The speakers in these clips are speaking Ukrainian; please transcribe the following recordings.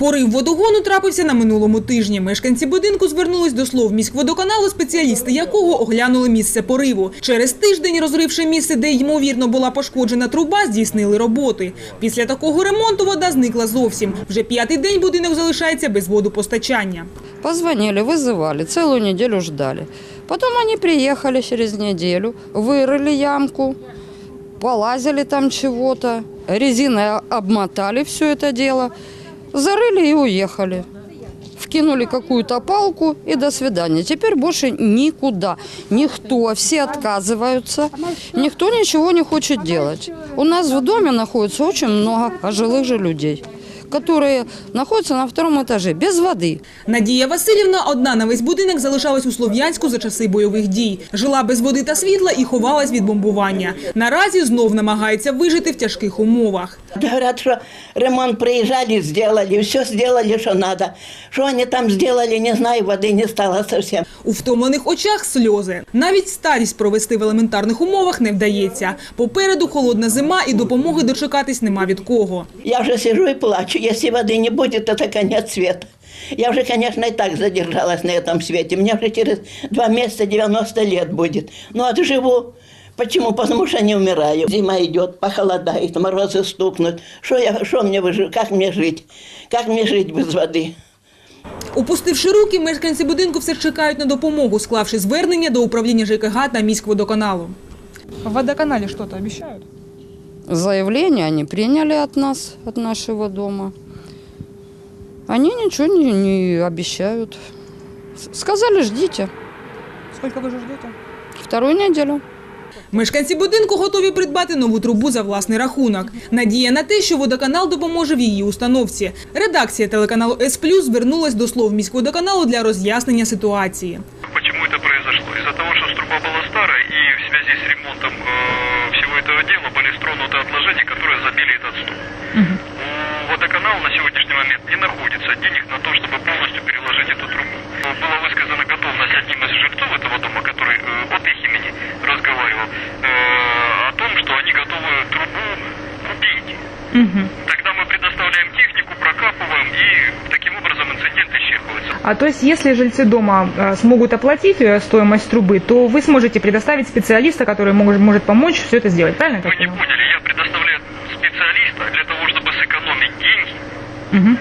Порив водогону трапився на минулому тижні. Мешканці будинку звернулись до слов міськводоканалу, спеціалісти якого оглянули місце пориву. Через тиждень, розривши місце, де ймовірно була пошкоджена труба, здійснили роботи. Після такого ремонту вода зникла зовсім. Вже п'ятий день будинок залишається без водопостачання. Позвонили, вызывали, целую неделю ждали. Потом они приехали через неделю, вырыли ямку, полазили там чего-то, резиной обмотали все это дело, зарыли и уехали. Вкинули какую-то палку и до свидания. Теперь больше никуда. Никто, все отказываются. Никто ничего не хочет делать. У нас в доме находится очень много пожилых же людей, которые находятся на втором этаже без воды. Надія Васильівна одна на весь будинок залишалась у Слов'янську за часи бойових дій. Жила без води та світла і ховалась від бомбування. Наразі знов намагається вижити в тяжких умовах. Говорят, что ремонт приезжали, сделали, все сделали, что надо. Что они там сделали, не знаю, воды не стало совсем. У втомлених очах сльози. Навіть старість провести в елементарних умовах не вдається. Попереду холодна зима і допомоги дочекатись нема від кого. Я уже сижу и плачу. Если воды не будет, это конец света. Я уже, конечно, и так задержалась на этом свете. Мне уже через два месяца 90 лет будет. Но отживу. Почему? Потому что не умираю. Зима идет, похолодает, морозы стукнут. Что я, что мне выжить? Как мне жить? Как мне жить без воды? Опустивши руки, мешканці будинку все ж чекають на допомогу, склавши звернення до управління ЖКГ та міськводоканалу. В водоканале что-то обещают? Заявление они приняли от нас, от нашего дома. Они ничего не, не обещают. Сказали, ждите. Сколько вы же ждете? Вторую неделю. Мешканці будинку готові придбати нову трубу за власний рахунок. Надія на те, що водоканал допоможе в її установці. Редакція телеканалу С звернулась до слов міськводоканалу для роз'яснення ситуації. Э, всего этого дела были стронуты отложения, которые забили этот стук. У водоканала на сегодняшний момент не находится денег на то, чтобы полностью переложить эту трубу. Была высказана готовность одним из жильцов этого дома, который э, от их имени разговаривал, э, о том, что они готовы трубу купить. Тогда инцидент исчерпывается. А то есть, если жильцы дома э, смогут оплатить э, стоимость трубы, то вы сможете предоставить специалиста, который может, может помочь все это сделать, правильно Вы не поняли, я предоставляю специалиста для того, чтобы сэкономить деньги Мгм.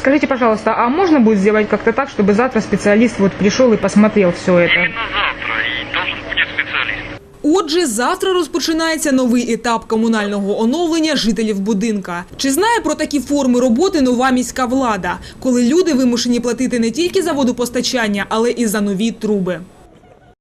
Скажите, пожалуйста, а можно будет сделать как-то так, чтобы завтра специалист вот пришел и посмотрел все это? Именно завтра и должен будет специалист. Отже, завтра розпочинається новий етап комунального оновлення жителів будинка. Чи знає про такі форми роботи нова міська влада, коли люди вимушені платити не тільки за водопостачання, але і за нові труби?